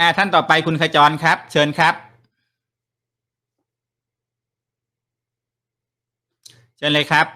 อ่าท่านต่อไปคุณขจรครับ เชิญครับ เชิญเลยครับ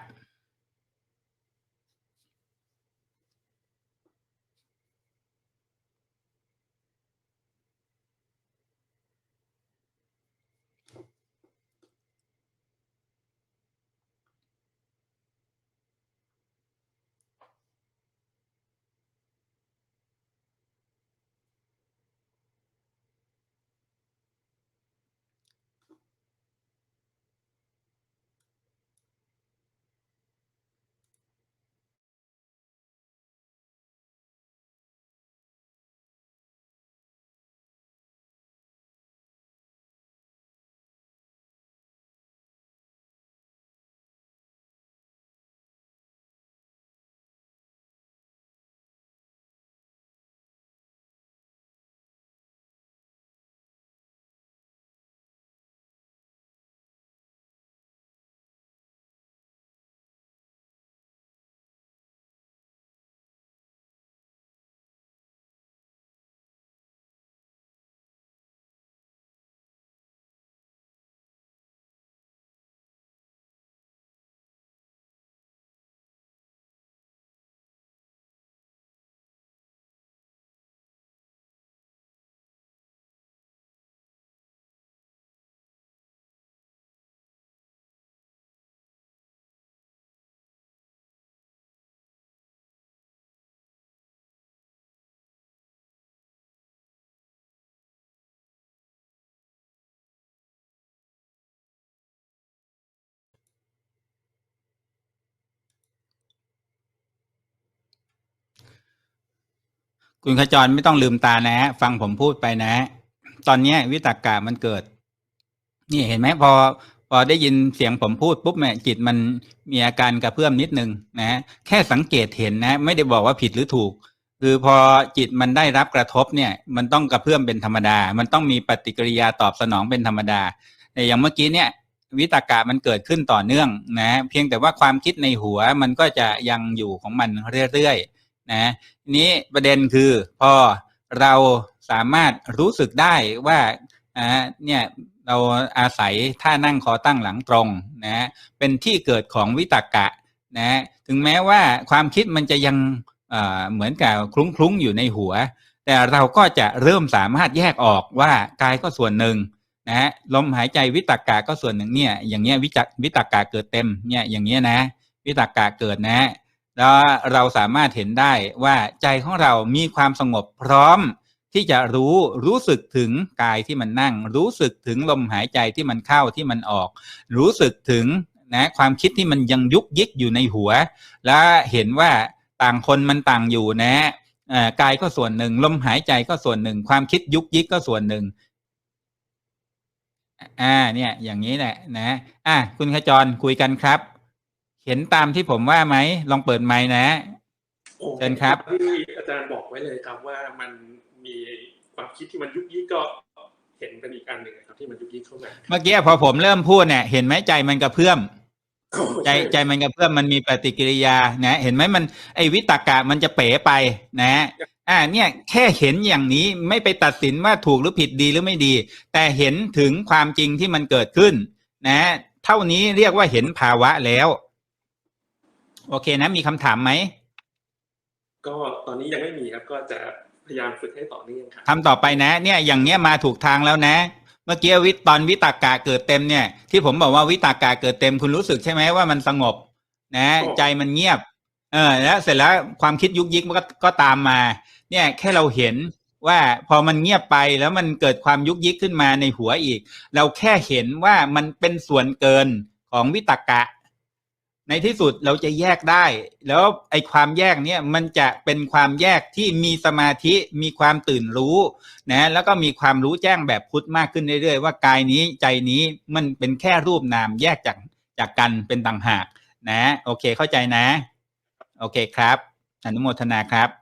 คุณขจรไม่ต้องลืมตานะฮะฟังผมพูดไปนะ ตอนนี้วิตากกะมันเกิด นี่เห็นไหมพอพอได้ยินเสียงผมพูดปุ๊บเนี่ยจิตมันมีอาการกระเพื่อมนิดนึงนะแค่สังเกตเห็นนะ ไม่ได้บอกว่าผิดหรือถูก คือพอจิตมันได้รับกระทบเนี่ย มันต้องกระเพื่อมเป็นธรรมดา มันต้องมีปฏิกิริยาตอบสนองเป็นธรรมดาแต่อย่างเมื่อกี้เนี่ย วิตากะมันเกิดขึ้นต่อเนื่องนะ เพียงแต่ว่าความคิดในหัวมันก็จะยังอยู่ของมันเรื่อยๆ นะนี้ประเด็นคือพอเราสามารถรู้สึกได้ว่าอ่าเนี่ยเราอาศัยท่านั่งคอตั้งหลังตรงนะเป็นที่เกิดของวิตกะนะถึงแม้ว่าความคิดมันจะยังเหมือนกับคลุ้งคลุ้งอยู่ในหัว แต่เราก็จะเริ่มสามารถแยกออกว่ากายก็ส่วนหนึ่งนะฮะลมหายใจวิตกะก็ส่วนหนึ่งเนี่ยอย่างเงี้ยวิจักวิตกะเกิดเต็มเนี่ยอย่างเงี้ยนะ วิตกะเกิดนะ แล้วเราสามารถเห็นได้ว่าใจของเรามีความสงบพร้อมที่จะรู้รู้สึกถึงกายที่มันนั่ง รู้สึกถึงลมหายใจที่มันเข้าที่มันออก รู้สึกถึงนะความคิดที่มันยังยุกยิกอยู่ในหัว และเห็นว่าต่างคนมันต่างอยู่นะกายก็ส่วนหนึ่ง ลมหายใจก็ส่วนหนึ่ง ความคิดยุกยิกก็ส่วนหนึ่งอ่าเนี่ยอย่างนี้แหละนะอะคุณขจรคุยกันครับ เห็นตามที่ผมว่าไหม ลองเปิดไมค์นะเชิญครับที่อาจารย์บอกไว้เลยครับว่ามันมีความคิดที่มันยุกยิกก็เห็นเป็นอีกอันหนึ่งครับที่มันยุกยิกเข้ามาเมื่อกี้พอผมเริ่มพูดเนี่ยเห็นไหมใจมันกระเพื่อมใจใจมันกระเพื่อมมันมีปฏิกิริยานะ เห็นไหมมันไอวิตากะมันจะเป๋ไปนะอ่าเนี่ยแค่เห็นอย่างนี้ไม่ไปตัดสินว่าถูกหรือผิดดีหรือไม่ดี แต่เห็นถึงความจริงที่มันเกิดขึ้น นะ เท่านี้เรียกว่าเห็นภาวะแล้ว โอเคนะ มีคำถามไหม ก็ตอนนี้ยังไม่มีครับ ก็จะพยายามฝึกให้ต่อเนื่องครับทำต่อไปนะ เนี่ยอย่างเนี้ยมาถูกทางแล้วนะ เมื่อกี้วิตอนวิตากาเกิดเต็มเนี่ย ที่ผมบอกว่าวิตากาเกิดเต็มคุณรู้สึกใช่ไหมว่ามันสงบ นะ ใจมันเงียบ เออแล้วเสร็จแล้วความคิดยุกยิกมันก็ก็ตามมา เนี่ยแค่เราเห็นว่าพอมันเงียบไปแล้วมันเกิดความยุกยิกขึ้นมาในหัวอีก เราแค่เห็นว่ามันเป็นส่วนเกินของวิตากะ ในที่สุดเราจะแยกได้ แล้วไอ้ความแยกเนี่ยมันจะเป็นความแยกที่มีสมาธิมีความตื่นรู้นะแล้วก็มีความรู้แจ้งแบบพุทธมากขึ้นเรื่อยๆว่ากายนี้ใจนี้มันเป็นแค่รูปนามแยกจากจากกันเป็นต่างหากนะ โอเคเข้าใจนะ โอเคครับ อนุโมทนาครับ